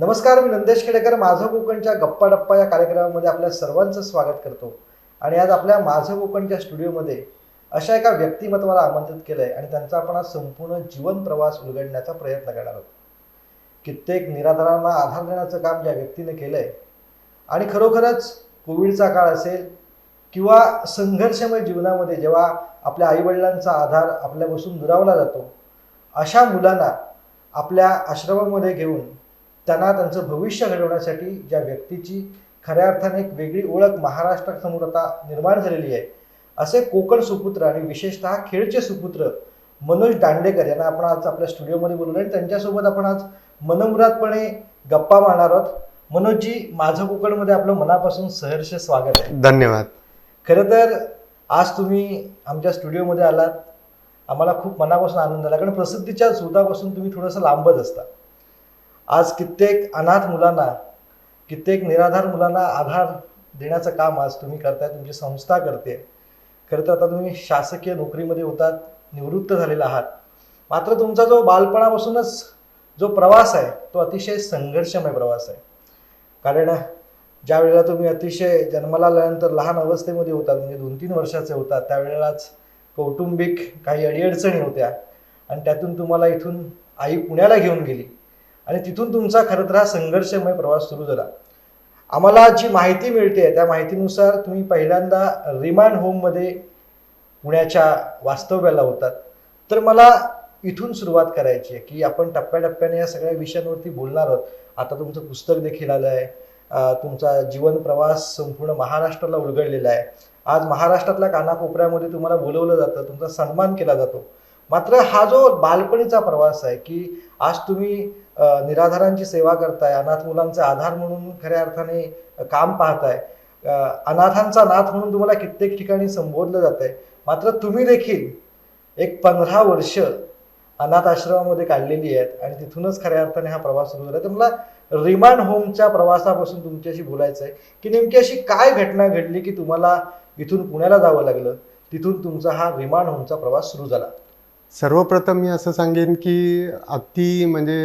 नमस्कार मी नंदेश खेडेकर. माझं कोकणच्या गप्पा डप्पा या कार्यक्रमामध्ये आपल्या सर्वांचं स्वागत करतो. आणि आज आपल्या माझं कोकणच्या स्टुडिओमध्ये अशा एका व्यक्तिमत्वाला आमंत्रित केलं आहे आणि त्यांचा आपण आज संपूर्ण जीवन प्रवास उलगडण्याचा प्रयत्न करणार आहोत. कित्येक निराधारांना आधार देण्याचं काम ज्या व्यक्तीने केलं आहे आणि खरोखरच कोविडचा काळ असेल किंवा संघर्षमय जीवनामध्ये जेव्हा आपल्या आईवडिलांचा आधार आपल्यापासून दुरावला जातो अशा मुलांना आपल्या आश्रमामध्ये घेऊन त्यांना त्यांचं भविष्य घडवण्यासाठी ज्या व्यक्तीची खऱ्या अर्थाने एक वेगळी ओळख महाराष्ट्रासमोर आता निर्माण झालेली आहे असे कोकण सुपुत्र आणि विशेषतः खेळचे सुपुत्र मनोज दांडेकर यांना आपण आज आपल्या स्टुडिओमध्ये बोलवलं आणि त्यांच्यासोबत आपण आज मनमुरादपणे गप्पा मारणार आहोत. मनोजजी माझं कोकणमध्ये आपलं मनापासून सहर्ष स्वागत आहे. धन्यवाद. खरं तर आज तुम्ही आमच्या स्टुडिओमध्ये आलात. आम्हाला खूप मनापासून आनंद झाला कारण प्रसिद्धीच्या शोधापासून तुम्ही थोडंसं लांबच असता. आज कित्येक अनाथ मुलांना कित्येक निराधार मुलांना आधार देण्याचं काम आज तुम्ही करताय तुमची संस्था करते. खरं तर आता तुम्ही शासकीय नोकरीमध्ये होतात निवृत्त झालेला आहात. मात्र तुमचा जो बालपणापासूनच जो प्रवास आहे तो अतिशय संघर्षमय प्रवास आहे. कारण ज्या वेळेला तुम्ही अतिशय जन्माला आल्यानंतर लहान अवस्थेमध्ये होतात म्हणजे दोन तीन वर्षाचे होतात त्यावेळेलाच कौटुंबिक काही अडीअडचणी होत्या. आणि त्यातून तुम्हाला इथून आई पुण्याला घेऊन गेली. आणि तिथून तुमचा खरं तर हा संघर्षमय प्रवास सुरू झाला. आम्हाला जी माहिती मिळते त्या माहितीनुसार तुम्ही पहिल्यांदा रिमांड होममध्ये पुण्याच्या वास्तव्याला होतात. तर मला इथून सुरुवात करायची आहे की आपण टप्प्याटप्प्याने या सगळ्या विषयांवरती बोलणार आहोत. आता तुमचं पुस्तक देखील आलं आहे. तुमचा जीवन प्रवास संपूर्ण महाराष्ट्राला उलगडलेला आहे. आज महाराष्ट्रातल्या कानाकोपऱ्यामध्ये तुम्हाला बोलवलं जातं तुमचा सन्मान केला जातो. मात्र हा जो बालपणीचा प्रवास आहे की आज तुम्ही निराधारांची सेवा करताय अनाथ मुलांचा आधार म्हणून खऱ्या अर्थाने काम पाहताय. अनाथांचा नाथ म्हणून तुम्हाला कित्येक ठिकाणी संबोधलं जात आहे मात्र तुम्ही देखील एक पंधरा वर्ष अनाथ आश्रमामध्ये काढलेली आहेत आणि तिथूनच खऱ्या अर्थाने हा प्रवास सुरू झाला तर मला रिमांड होमच्या प्रवासापासून तुमच्याशी बोलायचं आहे की नेमकी अशी काय घटना घडली की तुम्हाला इथून पुण्याला जावं लागलं? तिथून तुमचा हा रिमांड होमचा प्रवास सुरू झाला. सर्वप्रथम मी असं सांगेन की अगदी म्हणजे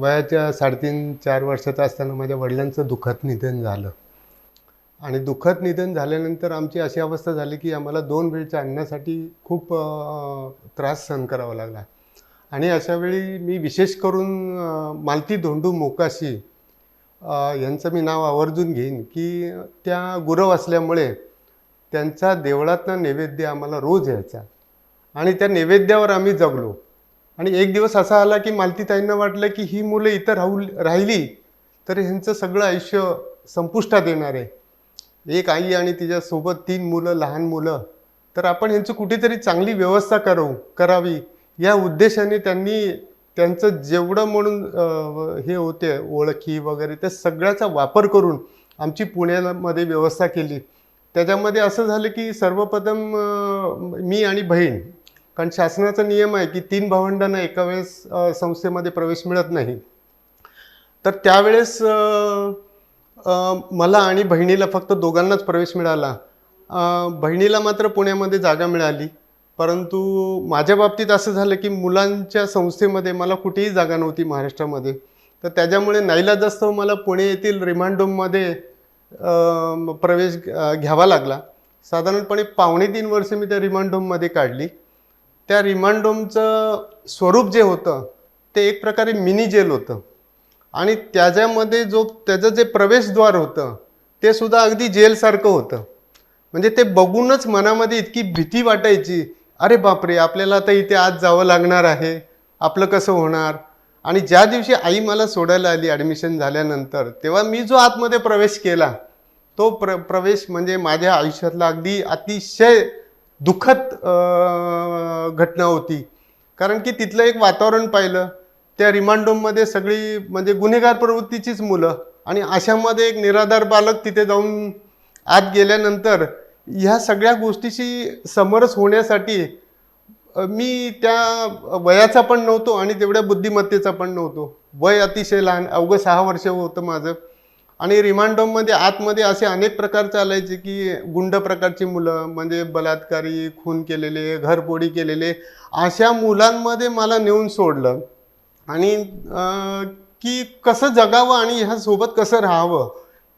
वयाच्या साडेतीन चार वर्षाचा असताना माझ्या वडिलांचं दुःखद निधन झालं. आणि दुःखद निधन झाल्यानंतर आमची अशी अवस्था झाली की आम्हाला दोन वेळच्या अन्नासाठी खूप त्रास सहन करावा लागला. आणि अशावेळी मी विशेष करून मालती धोंडू मोकाशी यांचं मी नाव आवर्जून घेईन की त्या गुरव असल्यामुळे त्यांचा देवळातनं नैवेद्य आम्हाला रोज यायचा. आणि त्या नैवेद्यावर आम्ही जगलो. आणि एक दिवस असा आला की मालतीताईंना वाटलं की ही मुलं इथं राहू राहिली तर ह्यांचं सगळं आयुष्य संपुष्टात येणार आहे. एक आई आणि तिच्यासोबत तीन मुलं लहान मुलं. तर आपण ह्यांची कुठेतरी चांगली व्यवस्था करू करावी. या उद्देशाने त्यांनी त्यांचं जेवढं म्हणून हे होते ओळखी वगैरे त्या सगळ्याचा वापर करून आमची पुण्यामध्ये व्यवस्था केली. त्याच्यामध्ये असं झालं की सर्वप्रथम मी आणि बहीण कारण शासनाचा नियम आहे की तीन भावंडांना एका वेळेस संस्थेमध्ये प्रवेश मिळत नाही. तर त्यावेळेस मला आणि बहिणीला फक्त दोघांनाच प्रवेश मिळाला. बहिणीला मात्र पुण्यामध्ये जागा मिळाली. परंतु माझ्या बाबतीत असं झालं की मुलांच्या संस्थेमध्ये मला कुठेही जागा नव्हती महाराष्ट्रामध्ये. तर त्याच्यामुळे नाईलाजास्तव मला पुणे येथील रिमांडोममध्ये प्रवेश घ्यावा लागला. साधारणपणे पावणे तीन वर्ष मी त्या रिमांडोममध्ये काढली. त्या रिमांडोमचं स्वरूप जे होतं ते एक प्रकारे मिनी जेल होतं. आणि त्याच्यामध्ये जो त्याचं जे प्रवेशद्वार होतं ते सुद्धा अगदी जेलसारखं होतं. म्हणजे ते बघूनच मनामध्ये इतकी भीती वाटायची अरे बापरे आपल्याला आता इथे आज जावं लागणार आहे आपलं कसं होणार? आणि ज्या दिवशी आई मला सोडायला आली ॲडमिशन झाल्यानंतर तेव्हा मी जो आतमध्ये प्रवेश केला तो प्र प्रवेश म्हणजे माझ्या आयुष्यातला अगदी अतिशय दुःखद घटना होती. कारण की तिथलं एक वातावरण पाहिलं त्या रिमांडोममध्ये सगळी म्हणजे गुन्हेगार प्रवृत्तीचीच मुलं आणि अशामध्ये एक निराधार बालक तिथे जाऊन आत गेल्यानंतर ह्या सगळ्या गोष्टीशी समरस होण्यासाठी मी त्या वयाचा पण नव्हतो आणि तेवढ्या बुद्धिमत्तेचा पण नव्हतो. वय अतिशय लहान अवघं सहा वर्ष होतं माझं. आणि रिमांडोममध्ये आतमध्ये असे अनेक प्रकार चालायचे की गुंड प्रकारची मुलं म्हणजे बलात्कारी खून केलेले घरपोडी केलेले अशा मुलांमध्ये मला नेऊन सोडलं. आणि की कसं जगावं आणि ह्यासोबत कसं राहावं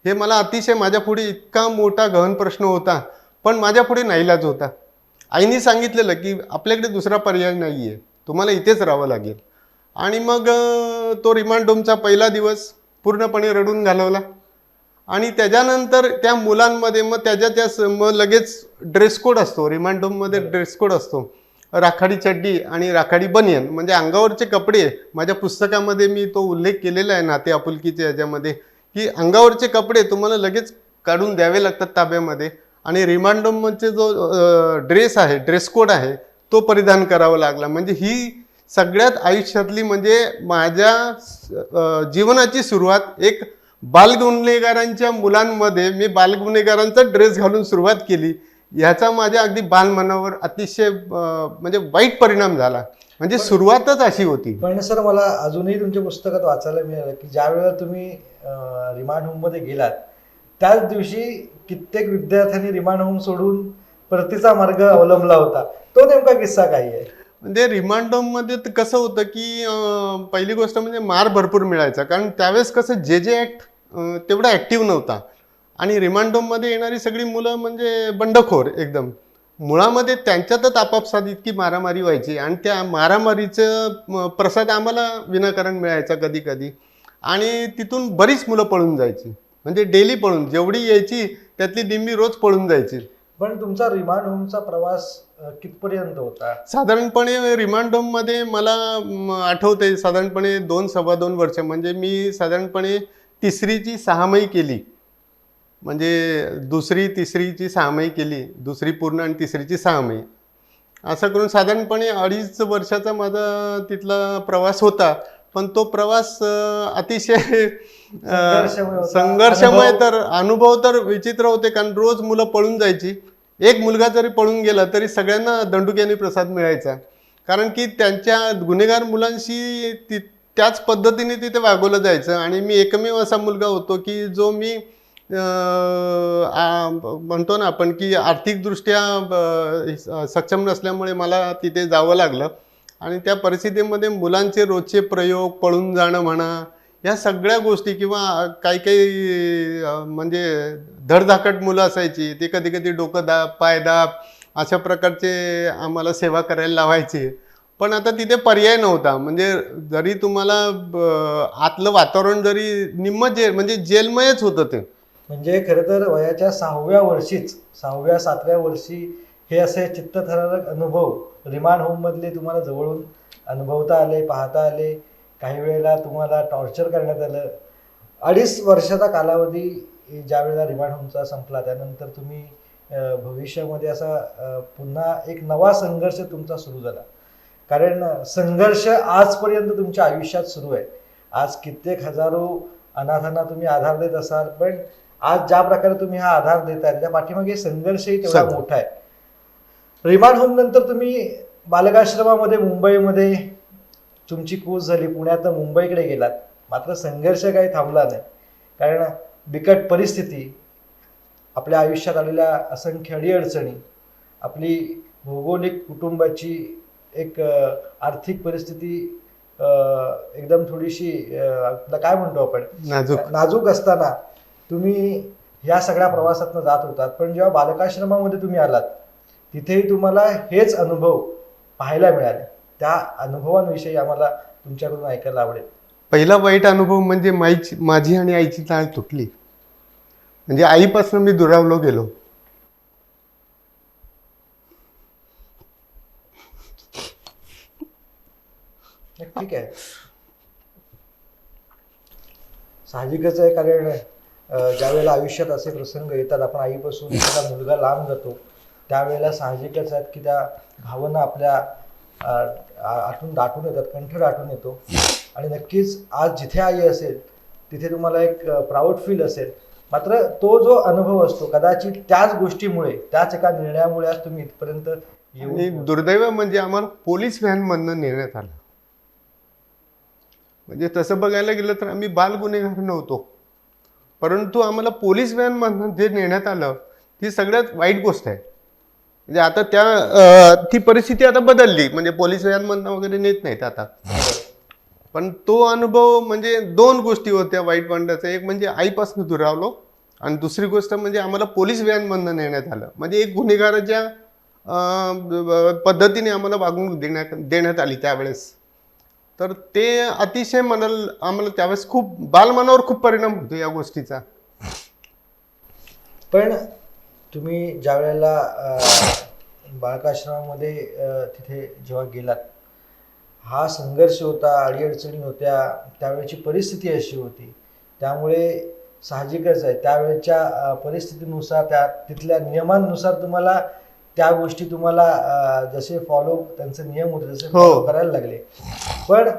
हे मला अतिशय माझ्या पुढे इतका मोठा गहन प्रश्न होता पण माझ्या पुढे नाईलाज होता. आईने सांगितलेलं की आपल्याकडे दुसरा पर्याय नाही आहे तुम्हाला इथेच राहावं लागेल. आणि मग तो रिमांडोमचा पहिला दिवस पूर्णपणे रडून घालवला. आणि त्याच्यानंतर त्या मुलांमध्ये मग त्याच्या त्या मग लगेच ड्रेस कोड असतो रिमांड होममध्ये ड्रेस कोड असतो. राखाडी चड्डी आणि राखाडी बनियन म्हणजे अंगावरचे कपडे. माझ्या पुस्तकामध्ये मी तो उल्लेख केलेला आहे नाते आपुलकीच्या याच्यामध्ये की अंगावरचे कपडे तुम्हाला लगेच काढून द्यावे लागतात ताब्यामध्ये. आणि रिमांड होमचे जो ड्रेस आहे ड्रेस कोड आहे तो परिधान करावा लागला. म्हणजे ही सगळ्यात आयुष्यातली म्हणजे माझ्या जीवनाची सुरुवात एक बालगुन्हेगारांच्या मुलांमध्ये मी बालगुन्हेगारांचा ड्रेस घालून सुरुवात केली. ह्याचा माझ्या अगदी बालमनावर अतिशय म्हणजे वाईट परिणाम झाला. म्हणजे सुरुवातच अशी होती. पण सर मला अजूनही तुमच्या पुस्तकात वाचायला मिळालं की ज्या वेळेला तुम्ही रिमांड होममध्ये गेलात त्याच दिवशी कित्येक विद्यार्थ्यांनी रिमांड होम सोडून परतीचा मार्ग अवलंबला होता. तो नेमका किस्सा काय आहे? म्हणजे रिमांड होममध्ये तर कसं होतं की पहिली गोष्ट म्हणजे मार भरपूर मिळायचा. कारण त्यावेळेस कसं जे जे ॲक्ट तेवढा ॲक्टिव्ह नव्हता. आणि रिमांड होममध्ये येणारी सगळी मुलं म्हणजे बंडखोर एकदम. मुळामध्ये त्यांच्यातच आपापसात इतकी मारामारी व्हायची आणि त्या मारामारीचं प्रसाद आम्हाला विनाकारण मिळायचा कधी कधी. आणि तिथून बरीच मुलं पळून जायची. म्हणजे डेली पळून जेवढी यायची त्यातली डिंबी रोज पळून जायची. पण तुमचा रिमांड होमचा प्रवास कितपर्यंत होता? साधारणपणे रिमांड होममध्ये मला आठवते साधारणपणे दोन सव्वा दोन वर्ष. म्हणजे मी साधारणपणे तिसरीची सहामाही केली. म्हणजे दुसरी तिसरीची सहामाही केली. दुसरी पूर्ण आणि तिसरीची सहामाही. असं करून साधारणपणे अडीच वर्षाचा माझा तिथला प्रवास होता. पण तो प्रवास अतिशय संघर्षमय तर अनुभव तर विचित्र होते कारण रोज मुलं पळून जायची. एक मुलगा जरी पळून गेला तरी सगळ्यांना दंडुक्याने प्रसाद मिळायचा. कारण की त्यांच्या गुन्हेगार मुलांशी ती त्याच पद्धतीने तिथे वागवलं जायचं. आणि मी एकमेव असा मुलगा होतो की जो मी म्हणतो ना आपण की आर्थिकदृष्ट्या सक्षम नसल्यामुळे मला तिथे जावं लागलं. आणि त्या परिस्थितीमध्ये मुलांचे रोजचे प्रयोग पळून जाणं म्हणा या सगळ्या गोष्टी किंवा काही काही म्हणजे धडधाकट मुलं असायची ते कधी कधी डोकं दाब पाय दाब अशा प्रकारचे आम्हाला सेवा करायला लावायचे. पण आता तिथे पर्याय नव्हता. म्हणजे जरी तुम्हाला ब- आतलं वातावरण जरी निम्म जेल म्हणजे जेलमयच होतं ते. म्हणजे खरं तर वयाच्या सहाव्या वर्षीच सहाव्या सातव्या वर्षी हे असे चित्तथरारक अनुभव रिमांड होममधले तुम्हाला जवळून अनुभवता आले पाहता आले. काही वेळेला तुम्हाला टॉर्चर करण्यात आलं. अडीच वर्षाचा कालावधी ज्या वेळेला रिमांड होमचा संपला त्यानंतर तुम्ही भविष्यामध्ये असा पुन्हा एक नवा संघर्ष तुमचा सुरू झाला. कारण संघर्ष आजपर्यंत तुमच्या आयुष्यात सुरू आहे. आज कित्येक हजारो अनाथांना तुम्ही आधार देत असाल पण आज ज्या प्रकारे तुम्ही हा आधार देताय त्या पाठीमागे संघर्षही तेवढा. मोठा आहे. रिमांड होम नंतर तुम्ही बालकाश्रमामध्ये मुंबईमध्ये तुमची कूच झाली पुण्यात मुंबईकडे गेलात. मात्र संघर्ष काही थांबला नाही. कारण बिकट परिस्थिती आपल्या आयुष्यात आलेल्या असंख्य अडीअडचणी आपली भौगोलिक कुटुंबाची एक आर्थिक परिस्थिती एकदम थोडीशी काय म्हणतो आपण? नाजूक. नाजूक असताना तुम्ही ह्या सगळ्या प्रवासातनं जात होतात. पण जेव्हा बालकाश्रमामध्ये तुम्ही आलात तिथेही तुम्हाला हेच अनुभव पाहायला मिळाले. त्या अनुभवांविषयी आम्हाला तुमच्याकडून ऐकायला आवडेल. पहिला वाईट अनुभव म्हणजे माईची माझी आणि आईची ताळ तुटली. म्हणजे आईपासून मी दुरावलो गेलो. ठीक आहे. साहजिकच आहे कारण अं, ज्या वेळेला आयुष्यात असे प्रसंग येतात आपण आईपासून एखादा मुलगा लांब जातो त्यावेळेला साहजिकच आहेत की त्या भावना आपल्या आतून दाटून येतात कंठ दाटून येतो. आणि नक्कीच आज जिथे आई असेल तिथे तुम्हाला एक प्राऊड फील असेल. मात्र तो जो अनुभव असतो कदाचित त्याच गोष्टीमुळे त्याच एका निर्णयामुळे आज तुम्ही इथपर्यंत येऊन दुर्दैव म्हणजे आम्हाला पोलीस व्हॅनमधनं नेण्यात आलं. म्हणजे तसं बघायला गेलं तर आम्ही बाल गुन्हेगार नव्हतो. परंतु आम्हाला पोलीस व्हॅनमधनं जे नेण्यात आलं ती सगळ्यात वाईट गोष्ट आहे. म्हणजे आता त्या अं, ती परिस्थिती आता बदलली. म्हणजे पोलीस व्हॅनमधनं वगैरे नेत नाहीत आता. पण तो अनुभव म्हणजे दोन गोष्टी होत्या वाईट वाटण्याचा एक म्हणजे आईपासून दुरावलो आणि दुसरी गोष्ट म्हणजे आम्हाला पोलीस व्हॅनमधनं नेण्यात आलं. म्हणजे एक गुन्हेगाराच्या अं, ब- ब- पद्धतीने आम्हाला वागणूक देण्यात देण्यात आली त्यावेळेस. तर ते अतिशय मनाला आम्हाला त्यावेळेस खूप बालमनावर खूप परिणाम होतो या गोष्टीचा. पण तुम्ही ज्या वेळेला अं, तिथे जेव्हा गेलात हा संघर्ष होता अडीअडचणी होत्या त्यावेळेची परिस्थिती अशी होती. त्यामुळे साहजिकच आहे. त्यावेळेच्या परिस्थितीनुसार त्या तिथल्या नियमांनुसार तुम्हाला त्या गोष्टी तुम्हाला जसे फॉलो त्यांचे नियम होते जसे हो. फॉलो करायला लागले. पण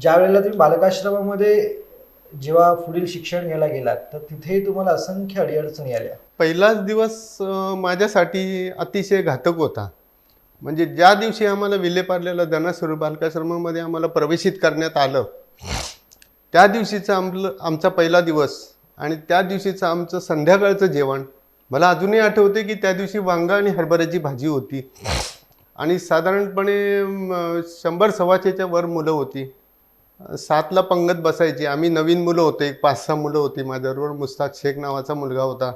ज्या वेळेला तुम्ही बालकाश्रमामध्ये जेव्हा पुढील शिक्षण घ्यायला गेलात तर तिथेही तुम्हाला असंख्य अडीअडचणी आल्या. पहिलाच दिवस माझ्यासाठी अतिशय घातक होता. म्हणजे ज्या दिवशी आम्हाला विलेपार्लेला धनासुरू बालकाश्रमामध्ये आम्हाला प्रवेशित करण्यात आलं त्या दिवशीचा आमलं आमचा पहिला दिवस आणि त्या दिवशीचं आमचं संध्याकाळचं जेवण मला अजूनही आठवते की त्या दिवशी वांगा आणि हरभऱ्याची भाजी होती. आणि साधारणपणे शंभर सव्वाशेच्या वर मुलं होती. सातला पंगत बसायची. आम्ही नवीन मुलं होतो. एक पाच सहा मुलं होती माझ्याबरोबर. मुस्ताक शेख नावाचा मुलगा होता.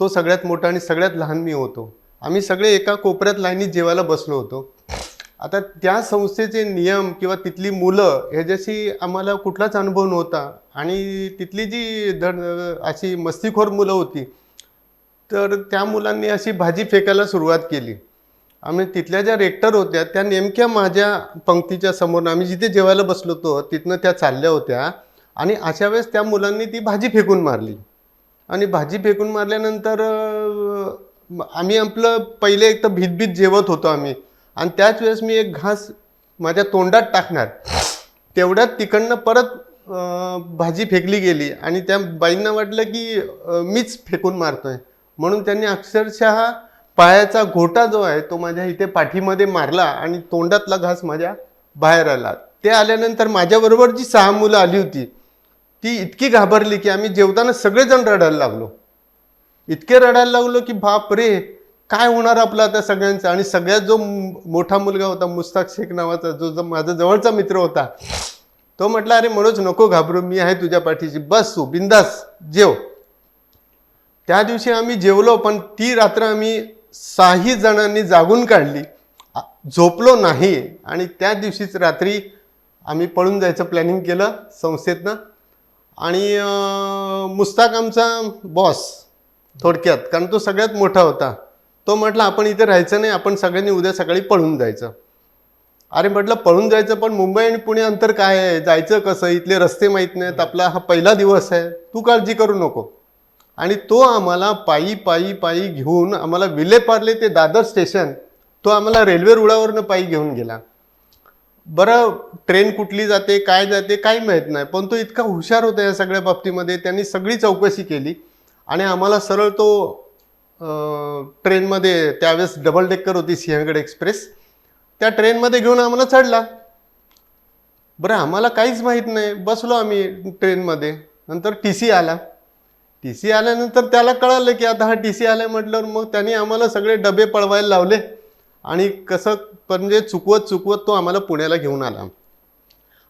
तो सगळ्यात मोठा आणि सगळ्यात लहान मी होतो. आम्ही सगळे एका कोपऱ्यात लाईनीत जेवायला बसलो होतो. आता त्या संस्थेचे नियम किंवा तिथली मुलं ह्याच्याशी आम्हाला कुठलाच अनुभव नव्हता. आणि तिथली जी धड अशी मस्तीखोर मुलं होती तर त्या मुलांनी अशी भाजी फेकायला सुरुवात केली. आम्ही तिथल्या ज्या रेक्टर होत्या त्या नेमक्या माझ्या पंक्तीच्या समोर आम्ही जिथे जेवायला बसलो होतो तिथनं त्या चालल्या होत्या. आणि अशा वेळेस त्या मुलांनी ती भाजी फेकून मारली. आणि भाजी फेकून मारल्यानंतर आम्ही आपलं पहिले एक तर भीतभीत जेवत होतो आम्ही. आणि त्याच वेळेस मी एक घास माझ्या तोंडात टाकणार. तेवढ्यात तिकडनं परत भाजी फेकली गेली. आणि त्या बाईंना वाटलं की मीच फेकून मारतोय. म्हणून त्यांनी अक्षरशः पायाचा घोटा जो आहे तो माझ्या इथे पाठीमध्ये मारला आणि तोंडातला घास माझ्या बाहेर आला. ते आल्यानंतर माझ्याबरोबर जी सहा मुलं आली होती ती इतकी घाबरली की आम्ही जेवताना सगळेजण रडायला लागलो. इतके रडायला लागलो की बाप रे काय होणार आपलं आता सगळ्यांचं? आणि सगळ्यात जो मोठा मुलगा होता मुस्ताक शेख नावाचा जो जो माझा जवळचा मित्र होता तो म्हटला अरे मनोज नको घाबरू मी आहे तुझ्या पाठीशी. बस तू बिंदास जेव. त्या दिवशी आम्ही जेवलो पण ती रात्र आम्ही सहाही जणांनी जागून काढली. झोपलो नाही आणि त्या दिवशीच रात्री आम्ही पळून जायचं प्लॅनिंग केलं संस्थेतनं. आणि मुस्ताक आमचा बॉस थोडक्यात कारण तो सगळ्यात मोठा होता. तो म्हटला आपण इथे राहायचं नाही आपण सगळ्यांनी उद्या सकाळी पळून जायचं. अरे म्हटलं पळून जायचं पण मुंबई आणि पुणे अंतर काय आहे? जायचं कसं? इथले रस्ते माहीत नाहीत आपला हा पहिला दिवस आहे. तू काळजी करू नको. आणि तो आम्हाला पायी पायी पायी घेऊन आम्हाला विलेपार्ले ते दादर स्टेशन तो आम्हाला रेल्वे रुळावरनं पायी घेऊन गेला. बरं ट्रेन कुठली जाते काय जाते काही माहीत नाही पण तो इतका हुशार होता या सगळ्या बाबतीमध्ये त्यांनी सगळी चौकशी केली. आणि आम्हाला सरळ तो ट्रेनमध्ये त्यावेळेस डबल डेकर होती सिंहगड एक्सप्रेस त्या ट्रेनमध्ये घेऊन आम्हाला चढला. बरं आम्हाला काहीच माहीत नाही बसलो आम्ही ट्रेनमध्ये नंतर टी सी आला. टी सी आल्यानंतर त्याला कळालं की आता हा टी सी आलाय म्हटल्यावर मग त्यांनी आम्हाला सगळे डबे पळवायला लावले. आणि कसं म्हणजे चुकवत चुकवत तो आम्हाला पुण्याला घेऊन आला.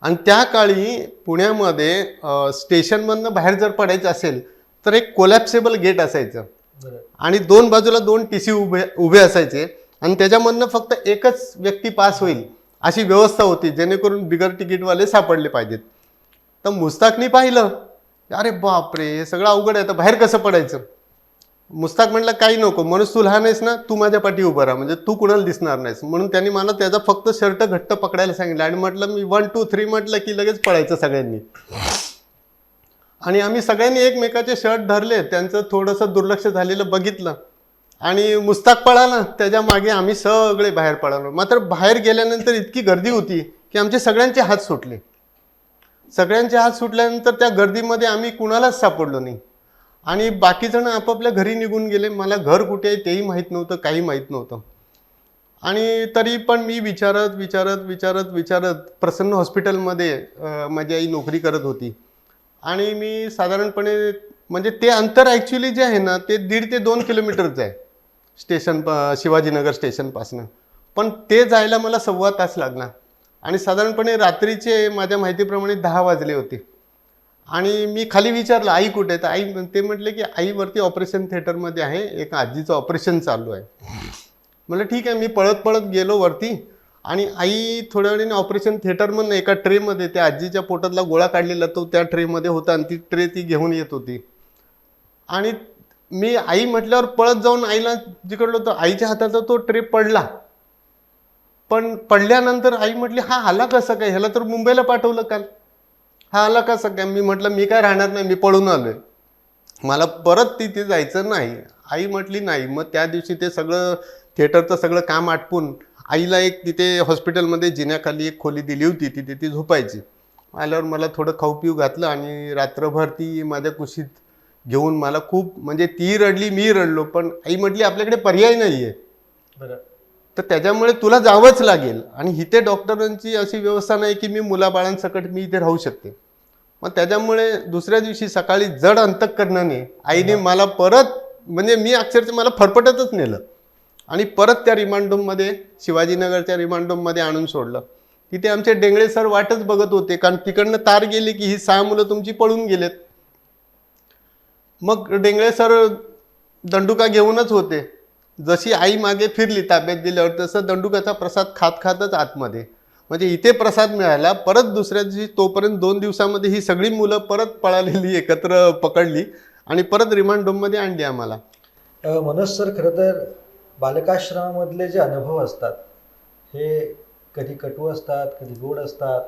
आणि त्या काळी पुण्यामध्ये स्टेशनमधनं बाहेर जर पडायचं असेल तर एक कोलॅप्सेबल गेट असायचं. आणि दोन बाजूला दोन टी सी उभे उभे असायचे. आणि त्याच्यामधनं फक्त एकच व्यक्ती पास होईल अशी व्यवस्था होती जेणेकरून बिगर तिकीटवाले सापडले पाहिजेत. तर मुस्ताकनी पाहिलं. अरे बापरे हे सगळं अवघड आहे तर बाहेर कसं पडायचं? मुस्ताक म्हटलं काही नको म्हणून तू लहान आहेस ना तू माझ्या पाठी उभं राहा म्हणजे तू कुणाला दिसणार नाहीस. म्हणून त्यांनी मला त्याचा फक्त शर्ट घट्ट पकडायला सांगितलं आणि म्हटलं मी वन टू थ्री म्हटलं की लगेच पडायचं सगळ्यांनी. आणि आम्ही सगळ्यांनी एकमेकाचे शर्ट धरले त्यांचं थोडंसं दुर्लक्ष झालेलं बघितलं. आणि मुस्ताक पळाला त्याच्यामागे आम्ही सगळे बाहेर पळालो. मात्र बाहेर गेल्यानंतर इतकी गर्दी होती की आमचे सगळ्यांचे हात सुटले. सगळ्यांचे हात सुटल्यानंतर त्या गर्दीमध्ये आम्ही कुणालाच सापडलो नाही. आणि बाकीजण आपापल्या घरी निघून गेले. मला घर कुठे आहे तेही माहीत नव्हतं काही माहीत नव्हतं. आणि तरी पण मी विचारत विचारत विचारत विचारत प्रसन्न हॉस्पिटलमध्ये माझी आई नोकरी करत होती. आणि मी साधारणपणे म्हणजे ते अंतर ॲक्च्युली जे आहे ना ते दीड ते दोन किलोमीटरचं आहे. स्टेशन प शिवाजीनगर स्टेशनपासनं. पण ते जायला मला सव्वा तास लागला. आणि साधारणपणे रात्रीचे माझ्या माहितीप्रमाणे दहा वाजले होते. आणि मी खाली विचारलं आई कुठे आहे तर आई ते म्हटले की आईवरती ऑपरेशन थिएटरमध्ये आहे एक आजीचं ऑपरेशन चालू आहे. म्हटलं ठीक आहे. मी पळत पळत गेलो वरती आणि आई थोड्या वेळाने ऑपरेशन थिएटरमधनं एका ट्रेमध्ये त्या आजीच्या पोटातला गोळा काढलेला तो त्या ट्रेमध्ये होता आणि ती ट्रे ती घेऊन येत होती. आणि मी आई म्हटल्यावर पळत जाऊन आईला जिकडलो तर आईच्या हाताचा तो ट्रे पडला. पण पडल्यानंतर आई म्हटली हा आला कसं काय ह्याला तर मुंबईला पाठवलं काल. हा आला कसं काय मी म्हटलं मी काय राहणार नाही मी पळून आलो आहे मला परत तिथे जायचं नाही. आई म्हटली नाही. मग त्या दिवशी ते सगळं थिएटरचं सगळं काम आटपून आईला एक तिथे हॉस्पिटलमध्ये जिन्याखाली एक खोली दिली होती तिथे ती झोपायची. आल्यावर मला थोडं खाऊ पिऊ घातलं आणि रात्रभर ती माझ्या कुशीत घेऊन मला खूप म्हणजे ती रडली मी रडलो. पण आई म्हटली आपल्याकडे पर्याय नाही आहे बरं. तर त्याच्यामुळे तुला जावंच लागेल. आणि इथे डॉक्टरांची अशी व्यवस्था नाही की मी मुलाबाळांसकट मी इथे राहू शकते. मग त्याच्यामुळे दुसऱ्या दिवशी सकाळी जड अंतकरणाने आईने मला परत म्हणजे मी अक्षरशः मला फरफटतच नेलं. आणि परत त्या रिमांडोममध्ये शिवाजीनगरच्या रिमांडोममध्ये आणून सोडलं. तिथे आमचे डेंगळे सर वाटच बघत होते कारण तिकडनं तार गेली की ही सहा मुलं तुमची पळून गेलेत. मग डेंगळे सर दंडुका घेऊनच होते. जशी आई मागे फिरली ताब्यात दिल्यावर तसं दंडुकाचा प्रसाद खात खातच आतमध्ये. म्हणजे इथे प्रसाद मिळाला परत दुसऱ्या दिवशी तोपर्यंत दोन दिवसामध्ये ही सगळी मुलं परत पळालेली एकत्र पकडली आणि परत रिमांड होममध्ये आणली आम्हाला. मनोज सर खरं तर बालकाश्रमामधले जे अनुभव असतात हे कधी कटू असतात कधी गोड असतात.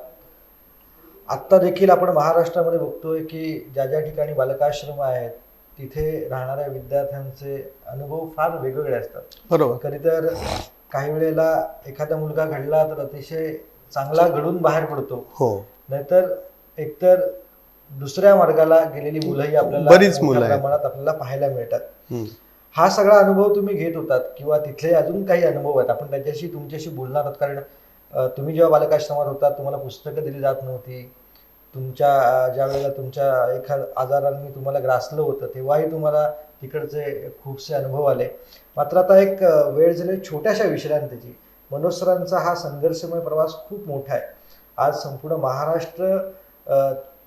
आत्ता देखील आपण महाराष्ट्रामध्ये बघतोय की ज्या ज्या ठिकाणी बालकाश्रम आहेत तिथे राहणाऱ्या विद्यार्थ्यांचे अनुभव फार वेगवेगळे असतात. बरोबर. कधी तर काही वेळेला एखादा मुलगा घडला तर अतिशय चांगला घडून बाहेर पडतो. हो. नाहीतर एकतर दुसऱ्या मार्गाला गेलेली मुलंही आपल्याला बरीच मुलं. प्रमाणात आपल्याला पाहायला मिळतात. हा सगळा अनुभव तुम्ही घेत होतात किंवा तिथले अजून काही अनुभव आहेत? आपण त्याच्याशी तुमच्याशी बोलणार आहोत. कारण तुम्ही जेव्हा बालकाश्रमात होता तुम्हाला पुस्तकं दिली जात नव्हती. तुमच्या ज्या वेळेला तुमच्या एखाद आजारांनी तुम्हाला ग्रासलं होतं तेव्हाही तुम्हाला तिकडचे खूपसे अनुभव आले. मात्र आता एक वेळ झाली छोट्याशा विश्रांतीची. मनोज सरांचा हा संघर्षमय प्रवास खूप मोठा आहे. आज संपूर्ण महाराष्ट्र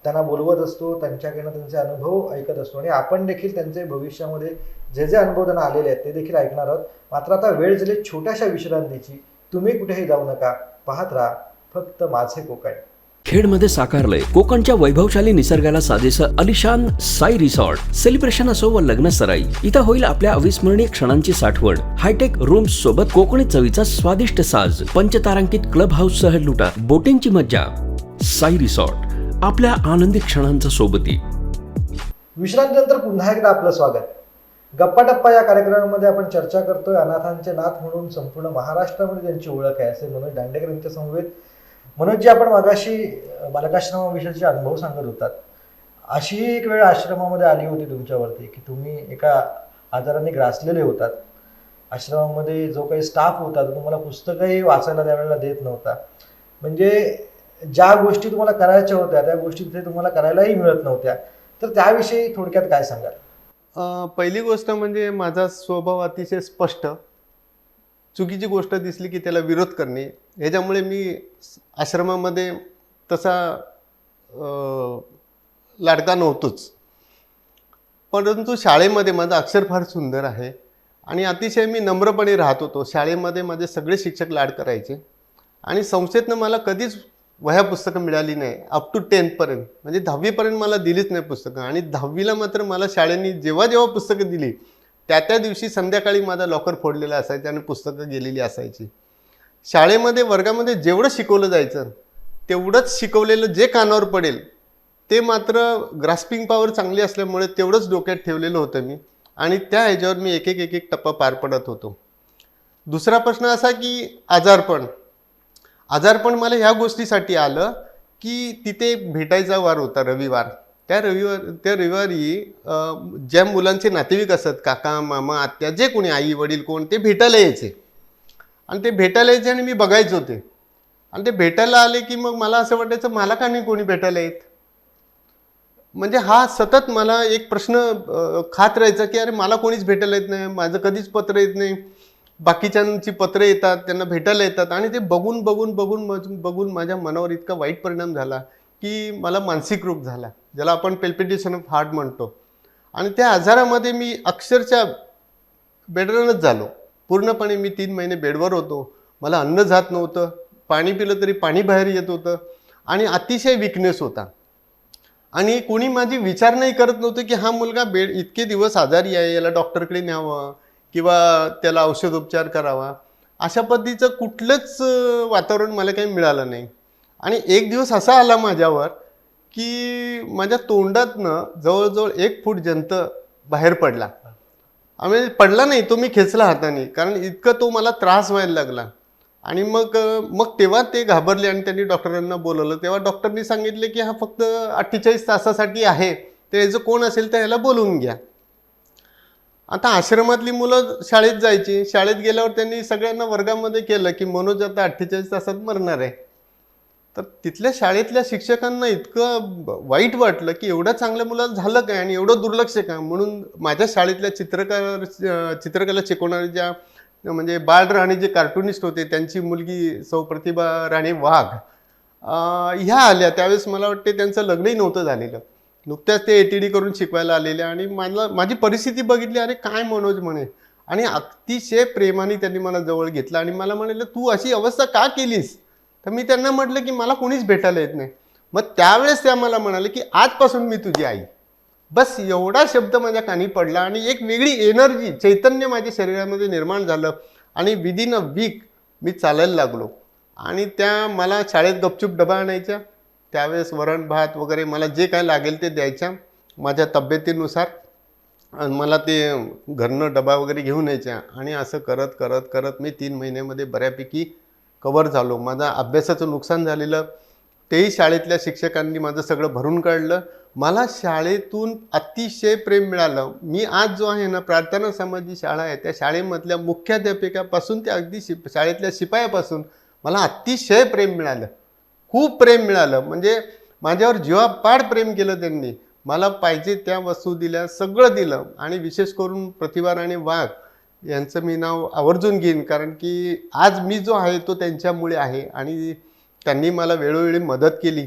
त्यांना बोलवत असतो त्यांच्याकडनं त्यांचे अनुभव ऐकत असतो आणि आपण देखील त्यांचे भविष्यामध्ये जे जे अनुभव त्यांना आलेले आहेत ते देखील ऐकणार आहोत. मात्र आता वेळ झाली छोट्याशा विश्रांतीची. तुम्ही कुठेही जाऊ नका. पाहत राहा. फक्त माझे कोकण. खेडमध्ये साकारलंय. कोकणच्या वैभवशाली निसर्गाला साजेसं अलिशान साई रिसॉर्ट. सेलिब्रेशन असो व लग्न सराई इथं होईल आपल्या अविस्मरणीय क्षणांची साठवण. हायटेक रूम्स सोबत कोकणी चवीचा स्वादिष्ट साज. पंचतारांकित क्लब हाऊस सह लुटा बोटिंगची मज्जा. साई रिसॉर्ट आपल्या आनंदी क्षणांचा सोबती. विश्रांतीनंतर पुन्हा एकदा आपलं स्वागत. गप्पा टप्पा या कार्यक्रमामध्ये आपण चर्चा करतोय अनाथांचे नाथ म्हणून संपूर्ण महाराष्ट्रामध्ये त्यांची ओळख आहे असे मनोज दांडेकर यांच्या समवेत म्हणून जे आपण मागाशी बालकाश्रमाविषयीचे अनुभव सांगत होतात. अशी एक वेळ आश्रमामध्ये आली होती तुमच्यावरती की तुम्ही एका आजाराने ग्रासलेले होतात. आश्रमामध्ये जो काही स्टाफ होता तो तुम्हाला पुस्तकही वाचायला त्यावेळेला देत नव्हता. म्हणजे ज्या गोष्टी तुम्हाला करायच्या होत्या त्या गोष्टी तिथे तुम्हाला करायलाही मिळत नव्हत्या. तर त्याविषयी थोडक्यात काय सांगाल? पहिली गोष्ट म्हणजे माझा स्वभाव अतिशय स्पष्ट. चुकीची गोष्ट दिसली की त्याला विरोध करणे. ह्याच्यामुळे मी आश्रमामध्ये तसा लाडका नव्हतोच. परंतु शाळेमध्ये माझं अक्षर फार सुंदर आहे आणि अतिशय मी नम्रपणे राहत होतो. शाळेमध्ये माझे सगळे शिक्षक लाड करायचे आणि संस्थेतनं मला कधीच वह्या पुस्तकं मिळाली नाही. अप टू टेन्थपर्यंत म्हणजे दहावीपर्यंत मला दिलीच नाही पुस्तकं आणि दहावीला मात्र मला शाळेने जेव्हा जेव्हा पुस्तकं दिली त्या त्या दिवशी संध्याकाळी माझा लॉकर फोडलेला असायचा आणि पुस्तकं गेलेली असायची. शाळेमध्ये वर्गामध्ये जेवढं शिकवलं जायचं तेवढंच शिकवलेलं जे कानावर पडेल ते मात्र ग्रास्पिंग पॉवर चांगली असल्यामुळे तेवढंच डोक्यात ठेवलेलं होतं मी आणि त्या ह्याच्यावर मी एक एक एक एक टप्पा पार पडत होतो. दुसरा प्रश्न असा की आजारपण. आजारपण मला ह्या गोष्टीसाठी आलं की तिथे भेटायचा वार होता रविवार. त्या रविवार त्या रविवारी ज्या मुलांचे नातेवाईक असतात काका मामा आत्या जे कोणी आई वडील कोण ते भेटायला यायचे. आणि ते भेटायला यायचे आणि मी बघायचे होते. आणि ते भेटायला आले की मग मला असं वाटायचं मला का नाही कोणी भेटायला येत? म्हणजे हा सतत मला एक प्रश्न खात राहायचा की अरे मला कोणीच भेटायला येत नाही माझं कधीच पत्र येत नाही. बाकीच्यांची पत्र येतात त्यांना भेटायला येतात आणि ते बघून बघून बघून बघून माझ्या मनावर इतका वाईट परिणाम झाला. की मला मानसिक रोग झाला ज्याला आपण पेल्पिटेशन ऑफ हार्ट म्हणतो. आणि त्या आजारामध्ये मी अक्षरशः बेडरनच झालो. पूर्णपणे मी तीन महिने बेडवर होतो. मला अन्न जात नव्हतं. पाणी पिलं तरी पाणी बाहेर येत होतं. आणि अतिशय विकनेस होता. आणि कोणी माझी विचार नाही करत नव्हतं की हा मुलगा बेड इतके दिवस आजारी आहे याला डॉक्टरकडे न्यावं किंवा त्याला औषधोपचार करावा. अशा पद्धतीचं कुठलंच वातावरण मला काही मिळालं नाही. आणि एक दिवस असा आला माझ्यावर की माझ्या तोंडातनं जवळजवळ एक फूट जंत बाहेर पडला. आम्ही म्हणजे पडला नाही तो मी खेचला हाताने कारण इतकं तो मला त्रास व्हायला लागला. आणि मग मग तेव्हा ते घाबरले आणि त्यांनी डॉक्टरांना बोलवलं. तेव्हा डॉक्टरनी सांगितले की हा फक्त अठ्ठेचाळीस तासासाठी आहे. तर याचं कोण असेल तर याला बोलवून घ्या. आता आश्रमातली मुलं शाळेत जायची. शाळेत गेल्यावर त्यांनी सगळ्यांना वर्गामध्ये केलं की मनोज आता अठ्ठेचाळीस तासात मरणार आहे. तर तिथल्या शाळेतल्या शिक्षकांना इतकं वाईट वाटलं की एवढ्या चांगल्या मुलाला झालं काय आणि एवढं दुर्लक्ष काय म्हणून माझ्या शाळेतल्या चित्रकार चित्रकला शिकवणारे ज्या म्हणजे बाळ राणे जे कार्टुनिस्ट होते त्यांची मुलगी सौ प्रतिभा राणे वाघ ह्या आल्या. त्यावेळेस मला वाटते त्यांचं लग्नही नव्हतं झालेलं. नुकत्याच ते ए टी डी करून शिकवायला आलेल्या आणि मला माझी परिस्थिती बघितली अरे काय मनोज म्हणे. आणि अतिशय प्रेमाने त्यांनी मला जवळ घेतलं आणि मला म्हणाले तू अशी अवस्था का केलीस? तर मी त्यांना म्हटलं की मला कोणीच भेटायला येत नाही. मग त्यावेळेस त्या मला म्हणाले की आजपासून मी तुझी आई. बस एवढा शब्द माझ्या कानी पडला आणि एक वेगळी एनर्जी चैतन्य माझ्या शरीरामध्ये निर्माण झालं आणि विदिन अ वीक मी चालायला लागलो. आणि त्या मला शाळेत गपचूप डबा आणायच्या. त्यावेळेस वरण भात वगैरे मला जे काय लागेल ते द्यायच्या माझ्या तब्येतीनुसार. आणि मला ते घरनं डबा वगैरे घेऊन यायच्या. आणि असं करत करत करत मी तीन महिन्यामध्ये बऱ्यापैकी कवर झालो. माझा अभ्यासाचं नुकसान झालेलं तेही शाळेतल्या शिक्षकांनी माझं सगळं भरून काढलं. मला शाळेतून अतिशय प्रेम मिळालं. मी आज जो आहे ना प्रार्थना समाज जी शाळा आहे त्या शाळेमधल्या मुख्याध्यापिकापासून ते अगदी शिप शाळेतल्या शिपायापासून मला अतिशय प्रेम मिळालं. खूप प्रेम मिळालं. म्हणजे माझ्यावर जीवापाड प्रेम केलं त्यांनी. मला पाहिजे त्या वस्तू दिल्या सगळं दिलं. आणि विशेष करून प्रतिभा राणे वाघ. यांचं मी नाव आवर्जून घेईन कारण की आज मी जो आहे तो त्यांच्यामुळे आहे आणि त्यांनी मला वेळोवेळी मदत केली.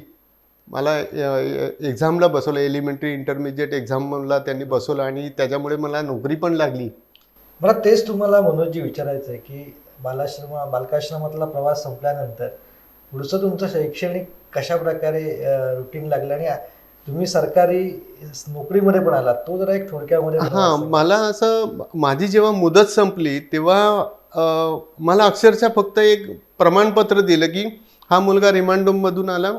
मला एक्झामला बसवलं एलिमेंटरी इंटरमिजिएट एक्झामला त्यांनी बसवलं आणि त्याच्यामुळे मला नोकरी पण लागली. मला तेच तुम्हाला मनोजी विचारायचं आहे की बालाश्रम बालकाश्रमातला प्रवास संपल्यानंतर पुढचं तुमचं शैक्षणिक कशा प्रकारे रुटीन लागलं आणि तुम्ही सरकारी नोकरीमध्ये पण आलात तो जरा एक थोडक्यामध्ये हां. मला असं माझी जेव्हा मुदत संपली तेव्हा मला अक्षरशः फक्त एक प्रमाणपत्र दिलं की हा मुलगा रिमांडोममधून आला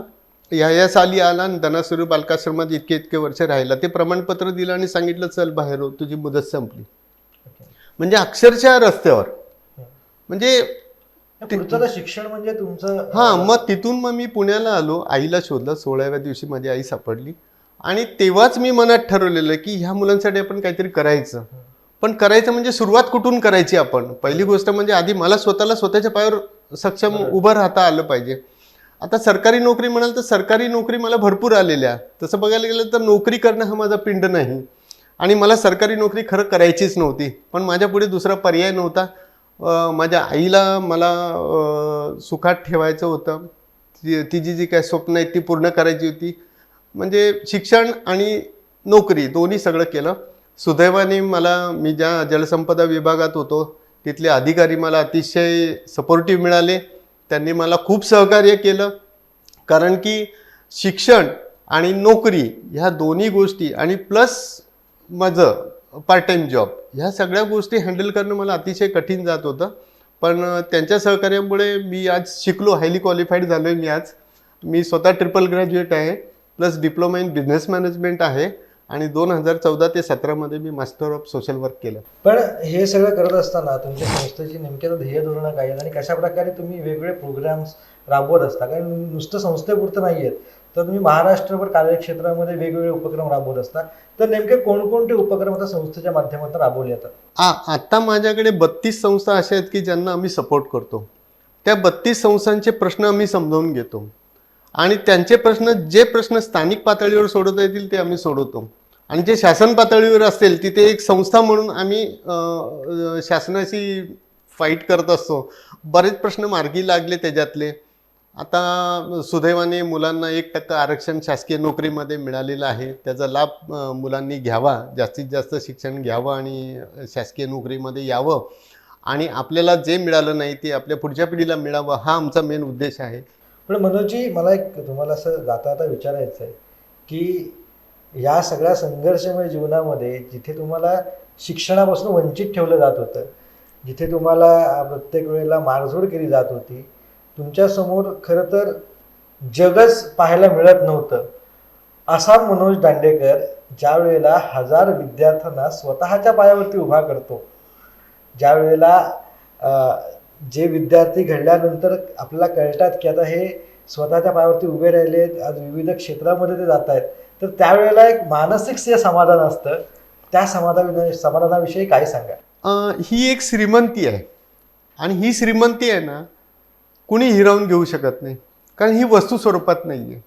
या या साली आला आणि धनासुरू बालकाश्रमात इतके इतके वर्ष राहिला ते प्रमाणपत्र दिलं आणि सांगितलं चल बाहेर हो तुझी मुदत संपली. म्हणजे अक्षरशः रस्त्यावर म्हणजे पुढचं शिक्षण म्हणजे तुमचं हां मग तिथून मग मी पुण्याला आलो. आईला शोधलं सोळाव्या दिवशी माझी आई सापडली. आणि तेव्हाच मी मनात ठरवलेलं की ह्या मुलांसाठी आपण काहीतरी करायचं. पण करायचं म्हणजे सुरुवात कुठून करायची आपण? पहिली गोष्ट म्हणजे आधी मला स्वतःला स्वतःच्या पायावर सक्षम उभं राहता आलं पाहिजे. आता सरकारी नोकरी म्हणाल तर सरकारी नोकरी मला भरपूर आलेल्या. तसं बघायला गेलं तर नोकरी करणं हा माझा पिंड नाही. आणि मला सरकारी नोकरी खरं करायचीच नव्हती. पण माझ्या पुढे दुसरा पर्याय नव्हता. माझ्या आईला मला सुखात ठेवायचं होतं. ती तिची जी काय स्वप्न आहेत ती पूर्ण करायची होती. म्हणजे शिक्षण आणि नोकरी दोन्ही सगळं केलं. सुदैवाने मला मी ज्या जलसंपदा विभागात होतो तिथले अधिकारी मला अतिशय सपोर्टिव्ह मिळाले. त्यांनी मला खूप सहकार्य केलं. कारण की शिक्षण आणि नोकरी ह्या दोन्ही गोष्टी आणि प्लस माझं पार्ट टाईम जॉब ह्या सगळ्या गोष्टी हँडल करणं मला अतिशय कठीण जात होतं. पण त्यांच्या सहकार्यामुळे मी आज शिकलो हायली क्वालिफाईड झालो आहे मी आज. मी स्वतः ट्रिपल ग्रॅज्युएट आहे plus diploma in business management आहे आणि दोन हजार चौदा ते सतरामध्ये मी मास्टर ऑफ सोशल वर्क केलं. पण हे सगळं करत असताना तुमच्या संस्थेची नेमक्या ध्येय धोरणं काय आहेत आणि कशा प्रकारे तुम्ही वेगवेगळे प्रोग्राम्स राबवत असता? कारण नुसतं संस्थेपुरतं नाही आहेत तर तुम्ही महाराष्ट्रभर कार्यक्षेत्रामध्ये वेगवेगळे उपक्रम राबवत असता तर नेमके कोणकोणते उपक्रम आता संस्थेच्या माध्यमातून राबवले जातात? आता माझ्याकडे बत्तीस संस्था अशा आहेत की ज्यांना आम्ही सपोर्ट करतो. त्या बत्तीस संस्थांचे प्रश्न आम्ही समजावून घेतो. आणि त्यांचे प्रश्न जे प्रश्न स्थानिक पातळीवर सोडवता येतील ते आम्ही सोडवतो. आणि जे शासन पातळीवर असतील तिथे एक संस्था म्हणून आम्ही शासनाशी फाईट करत असतो. बरेच प्रश्न मार्गी लागले त्याच्यातले. आता सुदैवाने मुलांना एक टक्का आरक्षण शासकीय नोकरीमध्ये मिळालेलं आहे. त्याचा लाभ मुलांनी घ्यावा जास्तीत जास्त शिक्षण घ्यावं आणि शासकीय नोकरीमध्ये यावं आणि आपल्याला जे मिळालं नाही ते आपल्या पुढच्या पिढीला मिळावं हा आमचा मेन उद्देश आहे. पण मनोजी मला एक तुम्हाला असं जाता आता विचारायचं आहे की या सगळ्या संघर्षमय जीवनामध्ये जिथे तुम्हाला शिक्षणापासून वंचित ठेवलं जात होतं जिथे तुम्हाला प्रत्येक वेळेला मारझोड केली जात होती तुमच्यासमोर खरं तर जगच पाहायला मिळत नव्हतं. असा मनोज दांडेकर ज्या वेळेला हजार विद्यार्थ्यांना स्वतःच्या पायावरती उभा करतो ज्या वेळेला जे विद्यार्थी घडल्यानंतर आपल्याला कळतात की आता हे स्वतःच्या पायावरती उभे राहिले आज विविध क्षेत्रामध्ये ते जात आहेत तर त्यावेळेला एक मानसिक जे समाधान असतं त्या समाधान समाधानाविषयी काय सांगा. ही एक श्रीमंती आहे. आणि ही श्रीमंती आहे ना कुणी हिरावून घेऊ शकत नाही. कारण ही वस्तू स्वरूपात नाही आहे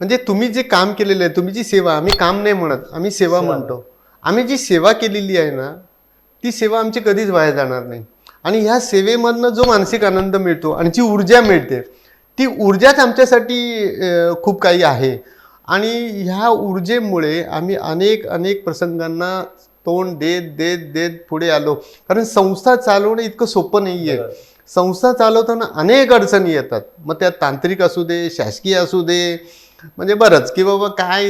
म्हणजे तुम्ही जे काम केलेलं आहे तुम्ही जी सेवा आम्ही काम नाही म्हणत आम्ही सेवा. म्हणतो. आम्ही जी सेवा केलेली आहे ना ती सेवा आमची कधीच वाया जाणार नाही. आणि ह्या सेवेमधनं जो मानसिक आनंद मिळतो आणि जी ऊर्जा मिळते ती ऊर्जाच आमच्यासाठी खूप काही आहे. आणि ह्या ऊर्जेमुळे आम्ही अनेक अनेक प्रसंगांना तोंड देत देत देत पुढे आलो. कारण संस्था चालवणं इतकं सोपं नाही आहे. संस्था चालवताना अनेक अडचणी येतात. मग त्या तांत्रिक असू दे शासकीय असू दे म्हणजे बरंच. की बाबा काय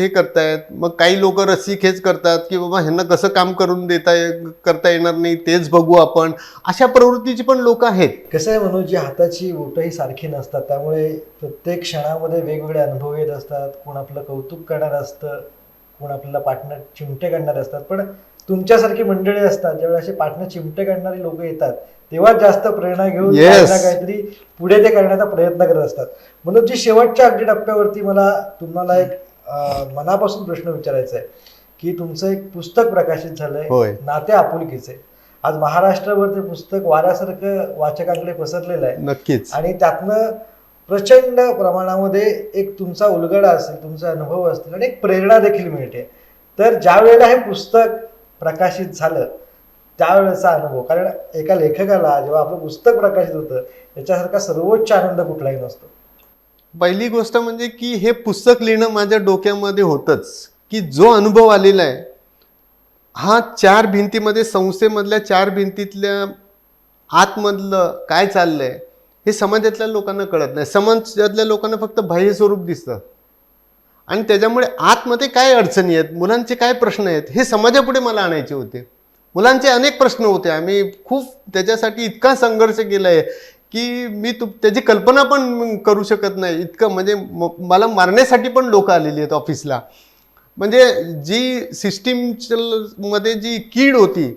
हे करतायत? मग काही लोक रस्सी खेच करतात. की बाबा ह्यांना कसं काम करून देता ये- करता येणार नाही तेच बघू आपण. अशा प्रवृत्तीची पण लोक आहेत. कसं आहे म्हणू जी हाताची बोटंही सारखी नसतात. त्यामुळे प्रत्येक क्षणामध्ये वेगवेगळे अनुभव येत असतात. कोण आपलं कौतुक करणार असतं कोण आपल्याला पार्टनर चिमटे काढणारे असतात. पण तुमच्यासारखी मंडळी असतात ज्यावेळेस असे पार्टनर चिमटे काढणारे लोक येतात तेव्हा जास्त प्रेरणा घेऊन Yes. काहीतरी पुढे ते करण्याचा प्रयत्न करत असतात. म्हणून जी शेवटच्या अगदी टप्प्यावरती मला तुम्हाला एक मनापासून प्रश्न विचारायचा आहे की तुमचं एक पुस्तक प्रकाशित झालंय. नाते आपुलकीचे. आज महाराष्ट्रावर ते पुस्तक वाऱ्यासारखं वाचकांकडे पसरलेलं आहे नक्कीच. आणि त्यातनं प्रचंड प्रमाणामध्ये एक तुमचा उलगडा असेल तुमचा अनुभव असतील आणि एक प्रेरणा देखील मिळते. तर ज्या वेळेला हे पुस्तक प्रकाशित झालं त्यावेळेचा अनुभव. कारण एका लेखकाला जेव्हा आपलं पुस्तक प्रकाशित होतं याच्यासारखा सर्वोच्च आनंद कुठलाही नसतो. पहिली गोष्ट म्हणजे की हे पुस्तक लिहिणं माझ्या डोक्यामध्ये होतंच. की जो अनुभव आलेला आहे हा चार भिंतीमध्ये संस्थेमधल्या चार भिंतीतल्या आतमधलं काय चाललंय हे समाजातल्या लोकांना कळत नाही. समाजातल्या लोकांना फक्त बाह्य स्वरूप दिसतं. आणि त्याच्यामुळे आतमध्ये काय अडचणी आहेत मुलांचे काय प्रश्न आहेत हे समाजापुढे मला आणायचे होते. मुलांचे अनेक प्रश्न होते. आम्ही खूप त्याच्यासाठी इतका संघर्ष केला आहे की मी तु त्याची कल्पना पण करू शकत नाही. इतकं म्हणजे म- मला मारण्यासाठी पण लोक आलेली आहेत ऑफिसला म्हणजे जी सिस्टीमच्या मध्ये जी कीड होती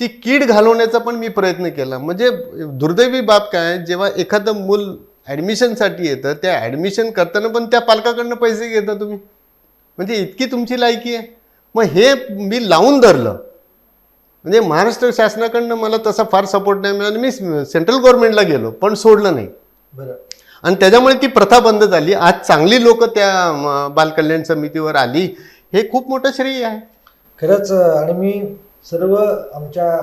ती कीड घालवण्याचा पण मी प्रयत्न केला. म्हणजे दुर्दैवी बाब काय जेव्हा एखादं मूल ॲडमिशनसाठी येतं त्या ॲडमिशन करताना पण त्या पालकाकडनं पैसे घेता तुम्ही. म्हणजे इतकी तुमची लायकी आहे. मग हे मी लावून धरलं. म्हणजे महाराष्ट्र शासनाकडनं मला तसा फार सपोर्ट नाही मिळाला. मी सेंट्रल गव्हर्नमेंटला गेलो पण सोडलं नाही. बरं. आणि त्याच्यामुळे ती प्रथा बंद झाली. आज चांगली लोक त्या बालकल्याण समितीवर आली. हे खूप मोठं श्रेय आहे. खरंच आणि मी सर्व आमच्या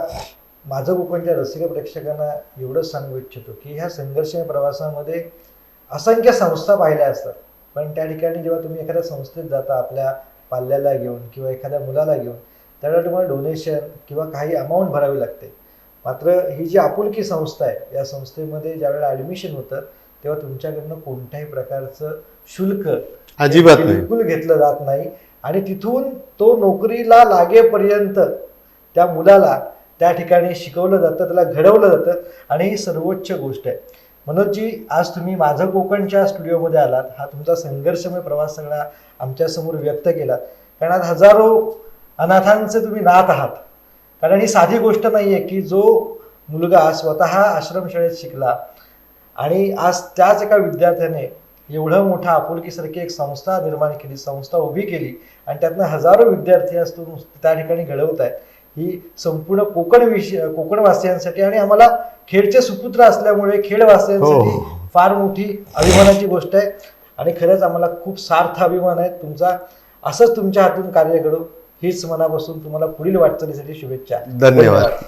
माझं कोकणच्या रसिक प्रेक्षकांना एवढंच सांगू इच्छितो की ह्या संघर्षमय प्रवासामध्ये असंख्य संस्था पाहिल्या असतात. पण त्या ठिकाणी जेव्हा तुम्ही एखाद्या संस्थेत जाता आपल्या पाल्याला घेऊन किंवा एखाद्या मुलाला घेऊन त्यावेळेला तुम्हाला डोनेशन किंवा काही अमाऊंट भरावी लागते. मात्र ही जी आपुलकी संस्था आहे या संस्थेमध्ये ज्यावेळेला ॲडमिशन होतं तेव्हा तुमच्याकडनं कोणत्याही प्रकारचं शुल्क अजिबात बिलकुल घेतलं जात नाही. आणि तिथून तो नोकरीला लागेपर्यंत त्या मुलाला त्या ठिकाणी शिकवलं जातं त्याला घडवलं जातं. आणि ही सर्वोच्च गोष्ट आहे. मनोजजी आज तुम्ही माझं कोकणच्या स्टुडिओमध्ये आलात. हा तुमचा संघर्षमय प्रवास सगळा आमच्यासमोर व्यक्त केला. कारण आज हजारो अनाथांचे तुम्ही नाथ आहात. कारण ही साधी गोष्ट नाही आहे की जो मुलगा स्वतः आश्रमशाळेत शिकला आणि आज त्याच एका विद्यार्थ्याने एवढं मोठा आपुलकीसारखी एक संस्था निर्माण केली संस्था उभी केली आणि त्यातनं हजारो विद्यार्थी आज तो त्या ठिकाणी घडवत आहेत. ही संपूर्ण कोकण विषय कोकणवासियांसाठी आणि आम्हाला खेडचे सुपुत्र असल्यामुळे खेडवासियांसाठी हो. फार मोठी अभिमानाची गोष्ट आहे. आणि खरंच आम्हाला खूप सार्थ अभिमान आहे. तुमचा असंच तुमच्या हातून कार्य घडो. हीच मनापासून तुम्हाला पुढील वाटचालीसाठी शुभेच्छा. धन्यवाद.